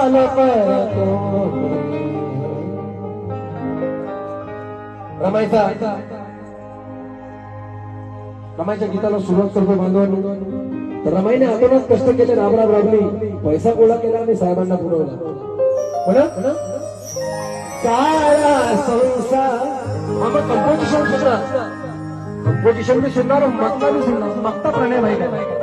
काल परत रमायचा रमायच्या गीताला सुरुवात करतो बांधवांनी. तर रमाईने आपणच कष्ट केले राबराब राबली पैसा गोळा केला आणि साहेबांना पुरवला. म्हणा सारा संसार. आम्ही कंपोजिशन सुद्धा. कंपोजिशन मी सुनणार मागता मी सुनणार मागता प्रणय माहिती आहे.